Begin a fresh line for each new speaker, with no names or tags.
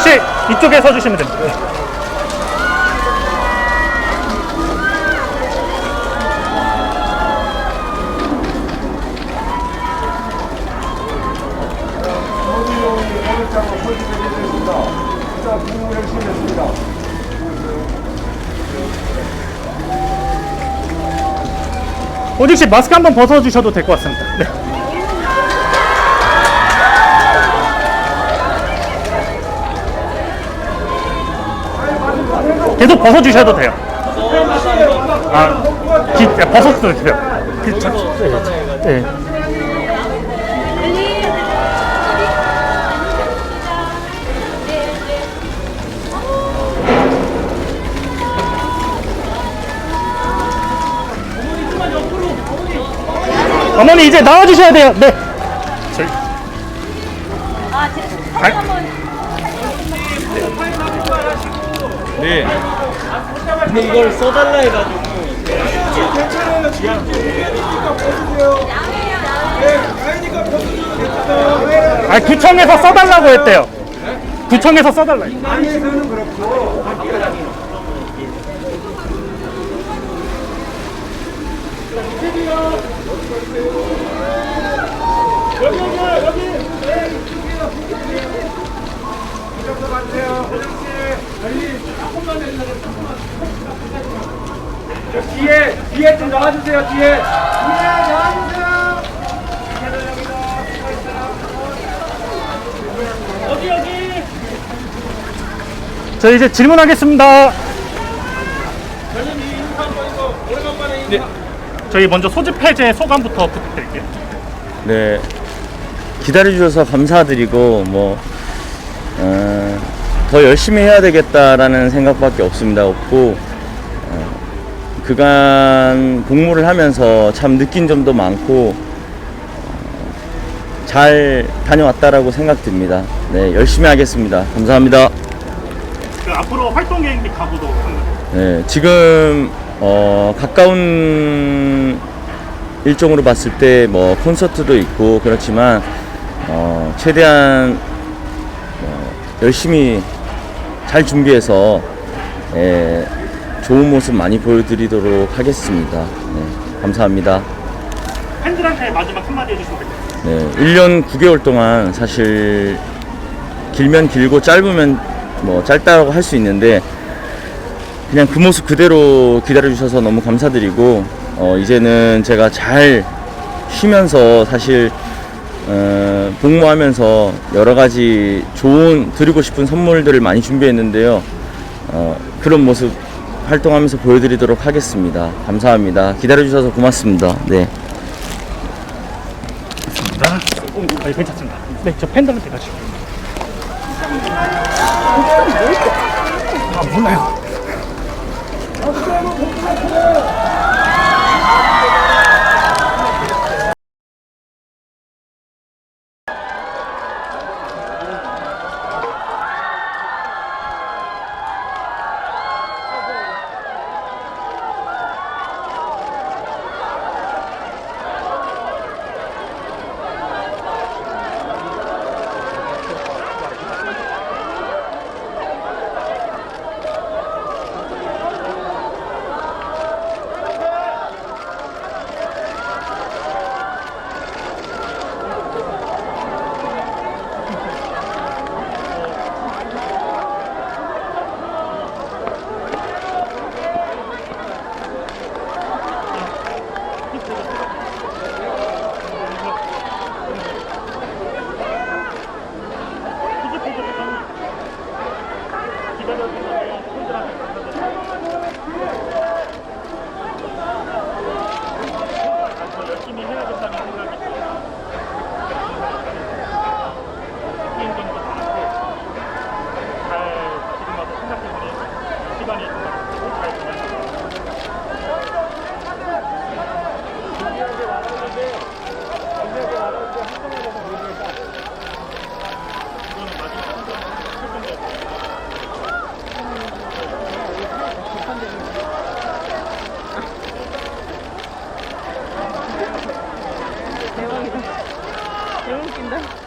씨 이쪽에 서주시면 됩니다. 네. 오직 씨 마스크 한번 벗어주셔도 될 것 같습니다. 네. 계속 벗어주셔도 돼요. 아, 기, 야, 벗었어도 돼요. 그, 자, 네. 네. 어머니 이제 나와주셔야 돼요. 네. 저희
아, 제,
아.
한번
네. 근데 이걸 써달라 해가지고.
아 구청에서 써달라고 했대요. 구청에서 써달라.
안에서는 그렇고 저 뒤에 뒤에 좀 나와주세요 뒤에 뒤에 나와주세요
저 이제 질문하겠습니다. 네. 저희 먼저 소집 해제 소감부터 부탁드릴게요.
네. 기다려주셔서 감사드리고, 뭐, 어, 더 열심히 해야 되겠다라는 생각밖에 없습니다. 없고, 어, 그간 복무를 하면서 참 느낀 점도 많고, 어, 잘 다녀왔다라고 생각됩니다. 네, 열심히 하겠습니다. 감사합니다.
그 앞으로 활동 계획 및 각오도
네, 지금 어, 가까운 일정으로 봤을 때 뭐 콘서트도 있고 그렇지만 어, 최대한 어, 열심히 잘 준비해서 예, 좋은 모습 많이 보여드리도록 하겠습니다. 네, 감사합니다.
팬들한테 마지막 한마디 해주시면 됩니다.
네, 1년 9개월 동안 사실 길면 길고 짧으면 뭐 짧다고 할 수 있는데 그냥 그 모습 그대로 기다려 주셔서 너무 감사드리고 어 이제는 제가 잘 쉬면서 사실 어 복무하면서 여러 가지 좋은 드리고 싶은 선물들을 많이 준비했는데요. 어 그런 모습 활동하면서 보여드리도록 하겠습니다. 감사합니다. 기다려 주셔서 고맙습니다. 네.
아, 네, 괜찮습니다. 네, 저 팬들한테 가시죠. 아, 몰라요.
Canada.